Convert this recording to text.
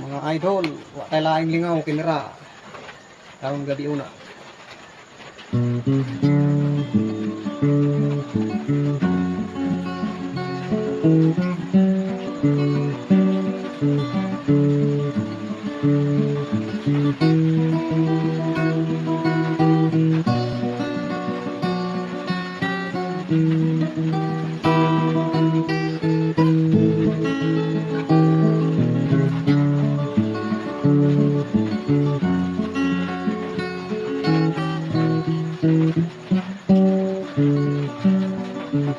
mga idol wa tayo laing lingaw kinira taong gabi una